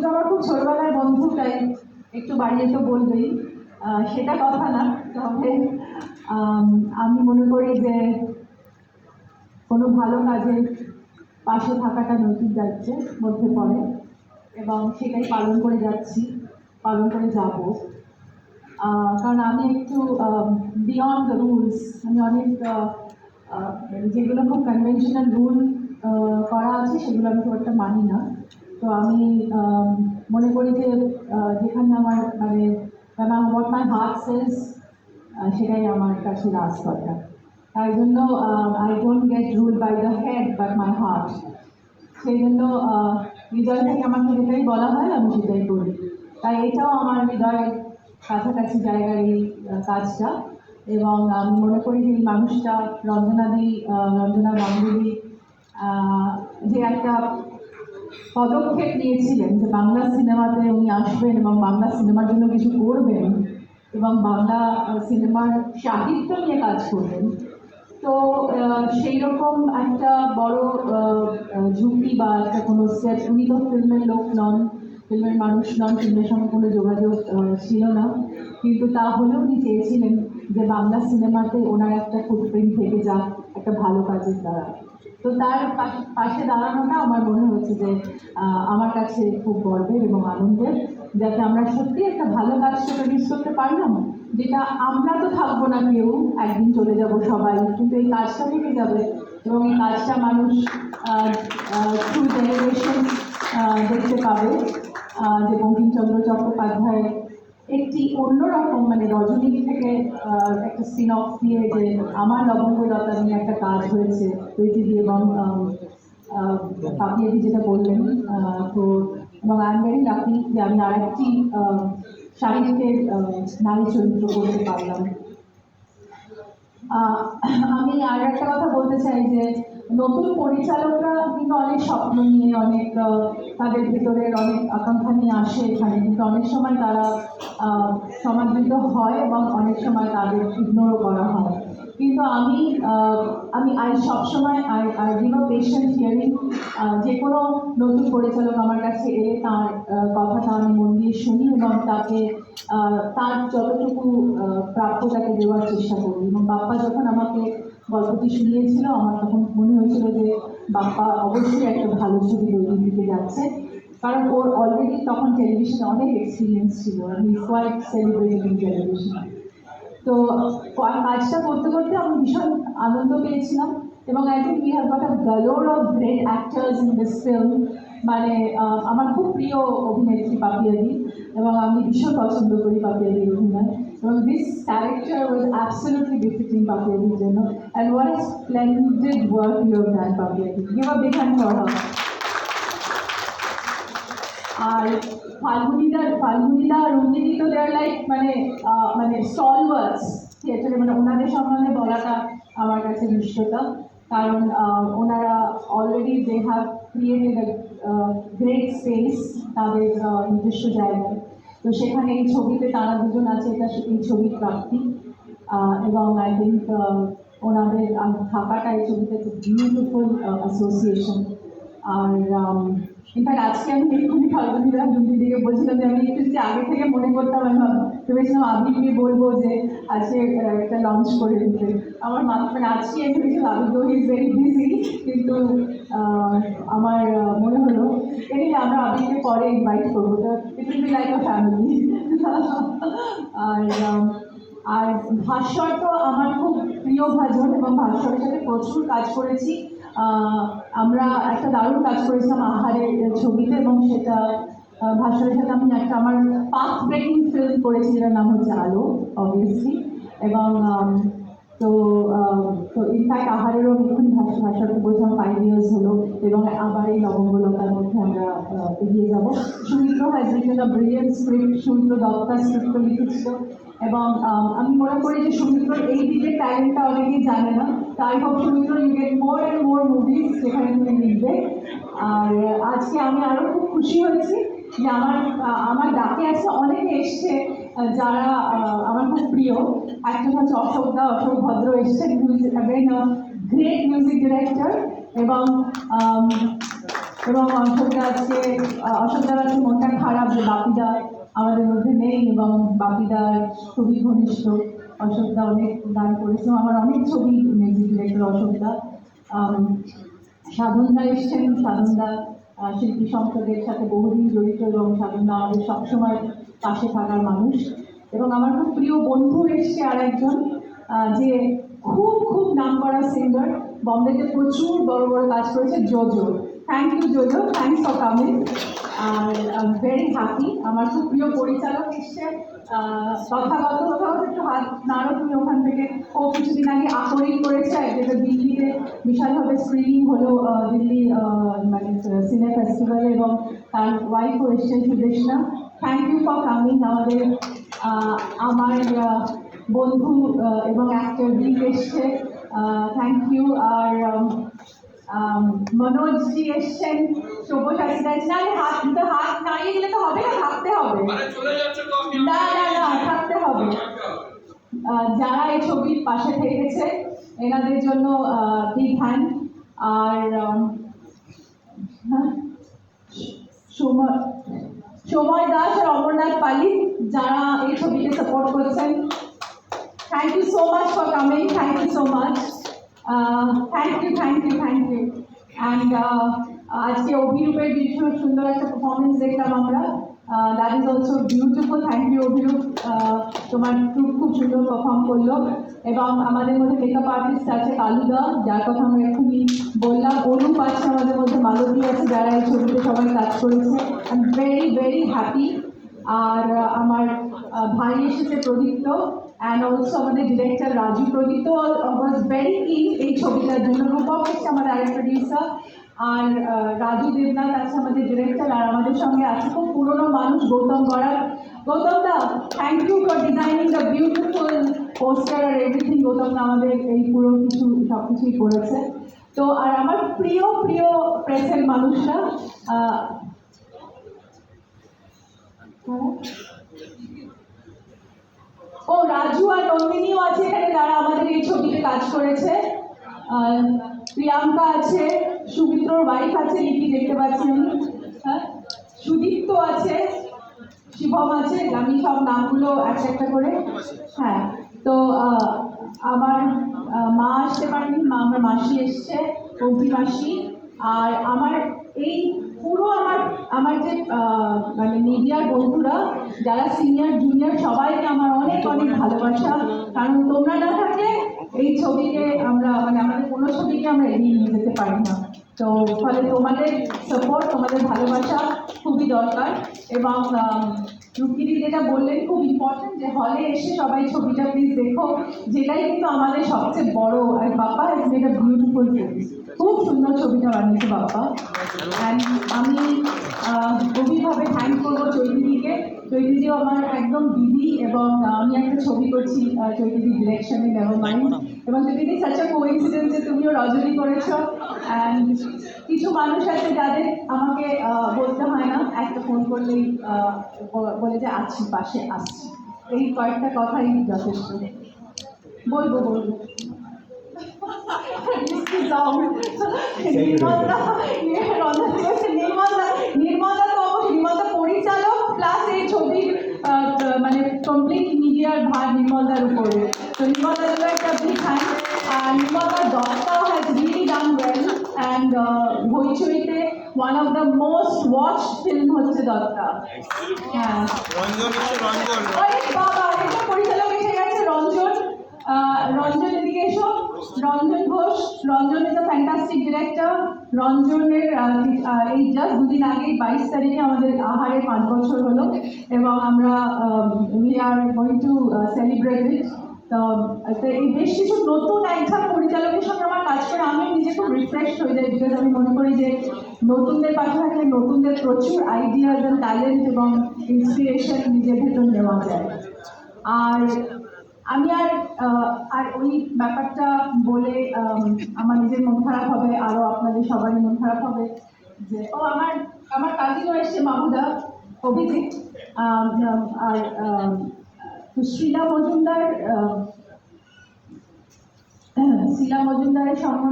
তো আমার খুব ছোটবেলার বন্ধু, তাই একটু বাড়িয়ে তো বলবেই। সেটা কথা না, তবে, আমি মনে করি যে কোনো ভালো কাজে পাশে থাকাটা নৈতিক যাচ্ছে মধ্যে পড়ে এবং সেটাই পালন করে যাচ্ছি, পালন করে যাব। কারণ আমি একটু বিয়ন্ড দ্য রুলস আমি অনেক যেগুলো খুব কনভেনশনাল রুল করা আছে, সেগুলো আমি খুব একটা মানি না। তো আমি মনে করি যে যেখানে আমার মানে হোয়াট মাই হার্ট সেজ সেটাই আমার কাছে লাস্ট কথা তাই জন্য I don't get rule by the head but my heart সেই জন্য হৃদয় থেকে আমাকে যেটাই বলা হয়, আমি সেটাই করি। তাই এটাও আমার হৃদয়ের কাছাকাছি জায়গার এই কাজটা। এবং আমি মনে করি যে এই মানুষটা রঞ্জনাদি রঞ্জনা গাঙ্গুলি যে একটা পদক্ষেপ নিয়েছিলেন যে বাংলা সিনেমাতে উনি আসবেন এবং বাংলা সিনেমার জন্য কিছু করবেন এবং বাংলা সিনেমার সাহিত্য নিয়ে কাজ করবেন। তো সেই রকম একটা বড় ঝুঁকি বা একটা কোনো স্টেপ উনি তো ফিল্মের লোক নন, ফিল্মের মানুষ নন, ফিল্মের সঙ্গে কোনো যোগাযোগ ছিল না। কিন্তু তাহলেও উনি চেয়েছিলেন যে বাংলা সিনেমাতে ওনার একটা ফুটপ্রিন্ট থেকে যাক, একটা ভালো কাজের দ্বারা। তো তার পাশে- দাঁড়ানোটা আমার মনে হচ্ছে যে আমার কাছে খুব গর্বের এবং আনন্দের, যাতে আমরা সত্যি একটা ভালো কাজটা প্রডিউস করতে পারলাম, যেটা আমরা তো থাকব না কেউ, একদিন চলে যাব সবাই, কিন্তু এই কাজটা থেকে যাবে এবং এই কাজটা মানুষ থ্রু জেনারেশন দেখতে পাবে যে বঙ্কিমচন্দ্র চট্টোপাধ্যায় একটি অন্যরকম মানে রজনী থেকে একটা সিন অফ দিয়ে যে আমার লবঙ্গলতা নিয়ে একটা কাজ হয়েছে, ওইটি দিয়ে এবং পাপিয়াদি যেটা বললেন তো, এবং আই এম ভেরি লাকি যে আমি আরেকটি শাড়ি থেকে নারী চরিত্র করতে পারলাম। আমি আর একটা কথা বলতে চাই যে নতুন পরিচালকরা কিন্তু অনেক স্বপ্ন নিয়ে অনেক তাদের ভেতরের অনেক আকাঙ্ক্ষা নিয়ে আসে এখানে। কিন্তু অনেক সময় তারা সমাদৃত হয় এবং অনেক সময় তাদের ইগনোরও করা হয়। কিন্তু আমি আমি আই সবসময়, I I give a patient hearing যে কোনো নতুন পরিচালক আমার কাছে এলে তার কথাটা আমি মন দিয়ে শুনি এবং তাকে তার যতটুকু প্রাপ্য তাকে দেওয়ার চেষ্টা করি। এবং বাপ্পা যখন আমাকে গল্পটি শুনিয়েছিল, আমার তখন মনে হয়েছিল যে বাপ্পা অবশ্যই একটা ভালো ছবি তৈরির দিকে যাচ্ছে। কারণ ওর অলরেডি তখন টেলিভিশনে অনেক এক্সপিরিয়েন্স ছিল আমি কোয়াইট সেলিব্রেটেড টেলিভিশন তো কা- কাজটা করতে করতে আমি ভীষণ আনন্দ পেয়েছিলাম এবং I think we have got a galore of great actors in this film মানে আহ, আমার খুব প্রিয় অভিনেত্রী পাপিয়াদি এবং আমি ভীষণ পছন্দ করি পাপিয়াদির অভিনয়। এবং this character was absolutely befitting পাপিয়াদির জন্য। And what is splendid work you have done পাপিয়াদি give a big hand for her আর ফাল্গুনিদা ফাল্গুনিদা রঞ্জিনী তো দেয়ার লাইক মানে মানে স্টলওয়ার্স থিয়েটারে মানে ওনাদের সম্বন্ধে বলাটা আমার কাছে নিশ্চয়তা। কারণ ওনারা already they have created great space তাদের নিজস্ব জায়গায়। তো সেখানে এই ছবিতে তারা দুজন আছে, এটা এই ছবির প্রাপ্তি। এবং আই থিঙ্ক ওনাদের থাকাটা এই ছবিতে বিউটিফুল অ্যাসোসিয়েশন আর ইনফ্যাক্ট আজকে আমি এক্ষুনি ফাল্গুনিরা দিদিকে বলছিলাম যে আমি একটু আগে থেকে মনে করতাম, আমি ভাব- ভেবেছিলাম আবিরকে বলব যে আজকে একটা লঞ্চ করে দিতে। আমার মানে আজকে আমি ভেবেছিলাম আবির দো ইজ ভেরি বিজি কিন্তু আমার মনে হলো এই আমরা আবিরকে পরে ইনভাইট করব। তো it will be like a family আর আর ভাস্বর তো আমার খুব প্রিয় ভাজন এবং ভাস্বরের সাথে প্রচুর কাজ করেছি। আমরা একটা দারুণ কাজ করেছিলাম আহারের ছবিতে এবং সেটা ভাস্বরের সাথে আমি একটা আমার পাথ ব্রেকিং ফিল্ম করেছি যেটার নাম হচ্ছে আলো অবভিয়াসলি এবং তো তো ইনফ্যাক্ট আহারেরও এক্ষুনি ভাষা ভাষাতে বলছিলাম ফাইভ ইয়ার্স হলো এবং আবার এই লবঙ্গলতার মধ্যে আমরা এগিয়ে যাব। Sumitra has written a brilliant script Sumitra Dutta script লিখেছিল। এবং, আমি মনে করি যে সুমিত্রর এই দিকের ট্যালেন্টটা অনেকেই জানে না। তাই Sumitra you get more and more movies যেখানে তুমি লিখবে আর আজকে আমি আরও খুব খুশি হয়েছি যে আমার আমার ডাকে আছে অনেকে এসছে যারা আমার খুব প্রিয়। একজন হচ্ছে অশোক দা অশোক ভদ্র এসছেন গ্রেট মিউজিক ডিরেক্টর এবং এবং অশোক দা আজকে আহ, অশোক দার আজকে মনটা খারাপ যে বাপিদা আমাদের মধ্যে নেই এবং বাপিদার খুবই ঘনিষ্ঠ। অশোকদা অনেক গান করেছে আমার অনেক ছবি মিউজিক ডিরেক্টর অশোকদা সাধনদা এসছেন, সাধনদা শিল্পী সংসদের সাথে বহুদিন জড়িত এবং সাধনদা আমাদের সবসময় পাশে থাকার মানুষ। এবং আমার খুব প্রিয় বন্ধু এসছে আর একজন যে খুব খুব নাম করা সিঙ্গার বম্বেতে প্রচুর বড় বড় কাজ করেছে, Jojo. Thank you Jojo thanks for coming R very happy আমার খুব প্রিয় পরিচালক এসছে। কোথাও একটু হাত নাড়ো, তুমি ওখান থেকে। ও কিছুদিন আগে আকরিক করেছে যেটা দিল্লিতে। বিশালভাবে স্ক্রিনিং হলো দিল্লি মানে সিনে ফেস্টিভ্যালে এবং তার ওয়াইফও এসছে, Sudeshna. Thank you for coming আমাদের আমার বন্ধু এবং অ্যাক্টর দিক এসছে। থ্যাংক ইউ আর আম, মনোজজি এসছেন। সব্যসাচী দাস না হাত তো হাত নাড়িয়ে গেলে তো হবে না থাকতে হবে। মানে না না না থাকতে হবে। যারা এই ছবির পাশে থেকেছে এনাদের জন্য বিগ হ্যান্ড আর হ্যাঁ, সময় সময় দাস আর অমরনাথ পালি যারা এই ছবিকে সাপোর্ট করছেন। Thank you so much for coming thank you so much thank you thank you thank you and আজকে অভিরূপের ভীষণ সুন্দর একটা পারফরমেন্স দেখলাম আমরা। That is also beautiful thank you Abhirup. তোমার খুব খুব সুন্দর পারফর্ম করল। এবং আমাদের মধ্যে মেকআপ আর্টিস্ট আছে কালুদা যার কথা আমরা এক্ষুনি বললাম। অনুপ আছে আমাদের মধ্যে, মালতী আছে যারা এই ছবিতে সবাই কাজ করেছে। I am very very happy আর, আমার ভাই এসেছে প্রদীপ্ত অ্যান্ড অলসো আমাদের director Raju Pradipta was very keen এই ছবিটার জন্য রূপক এসছে আমাদের আরেক প্রডিউসার আর রাজু দেবনাথ আছে আমাদের ডিরেক্টর আর আমাদের সঙ্গে আছে খুব পুরনো মানুষ, গৌতম গড়ার Goutam da thank you for designing the beautiful poster R everything Goutam দা আমাদের এই পুরো কিছু, সব কিছুই করেছে। তো, আর আমার প্রিয় প্রিয় প্রেসের মানুষরা কারা? ও রাজু আর নন্দিনীও আছে এখানে যারা আমাদের এই ছবিতে কাজ করেছে। প্রিয়াঙ্কা আছে, সুমিত্রর ওয়াইফ আছে, লিপি দেখতে পাচ্ছেন হ্যাঁ? সুদীপ্ত আছে, শিবম আছে, আমি সব নামগুলো একটা একটা করে। হ্যাঁ তো আমার মা আসতে পারেনি, মা আমার মাসি এসছে কৌকি মাসি আর আমার এই পুরো আমার আমার যে মানে মিডিয়ার বন্ধুরা, যারা সিনিয়র জুনিয়র সবাইকে আমার অনেক অনেক ভালোবাসা। কারণ তোমরা না থাকলে এই ছবিকে আমরা মানে আমাদের কোনো ছবিকে আমরা এগিয়ে নিয়ে যেতে পারি না। তো ফলে তোমাদের সাপোর্ট তোমাদের ভালোবাসা খুবই দরকার এবং রুকিদি যেটা বললেন খুব ইম্পর্টেন্ট যে হলে এসে সবাই ছবিটা প্লিজ দেখো, যেটাই কিন্তু আমাদের সবচেয়ে বড়, আর মেড আ বিউটিফুল খুব সুন্দর ছবিটা বানিয়েছে বাপ্পা। অ্যান্ড আমি গভীরভাবে থ্যাংক করব চৈতিদিকে। চৈতিদিও আমার একদম দিদি এবং আমি একটা ছবি করছি চৈতিদি ডিরেকশনে নেভার মাইন্ড এবং চৈতিদি সাচ আ যে তুমিও রজনী করেছ অ্যান্ড কিছু মানুষ আছে যাদের আমাকে বলতে হয় না। একটা ফোন করলেই বলে যে আছি পাশে আসছি। এই কয়েকটা কথাই যথেষ্ট। বলব বলব। নির্মলদা নির্মলদা তো অবশ্যই পরিচালক প্লাস এই ছবির মানে কমপ্লিট মিডিয়ার ভার নির্মলদার উপরে। তো নির্মলদার জন্য একটা বিগ থ্যাংক আর নির্মলদার দত্তাও has really done well and হইচইতে one of the most film হচ্ছে হ্যাঁ। পরিচালক এসে গেছে, রঞ্জন। রঞ্জন এদিকে এসো। Ranjan Ghosh, Ranjan is a fantastic director রঞ্জনের এই জাস্ট দুদিন আগে বাইশ তারিখে আমাদের আহারে পাঁচ বছর হলো এবং আমরা we are going to celebrate it তো তো এই বেশ কিছু নতুন একজন পরিচালকের সঙ্গে আমার কাজ করে, আমি নিজে খুব রিফ্রেশ হয়ে যাই বিকজ আমি মনে করি যে নতুনদের পাশে নতুনদের প্রচুর আইডিয়াস অ্যান্ড ট্যালেন্ট এবং ইন্সপিরেশন নিজের ভেতর নেওয়া যায়। আর আমি আর আর ওই ব্যাপারটা বলে আমার নিজের মন খারাপ হবে, আরও আপনাদের সবারই মন খারাপ হবে যে, ও, আমার আমার কাজিনও এসছে মাহুদা অভিজিৎ আর তো শিলা মজুমদার শিলা মজুমদারের সম্বন্ধে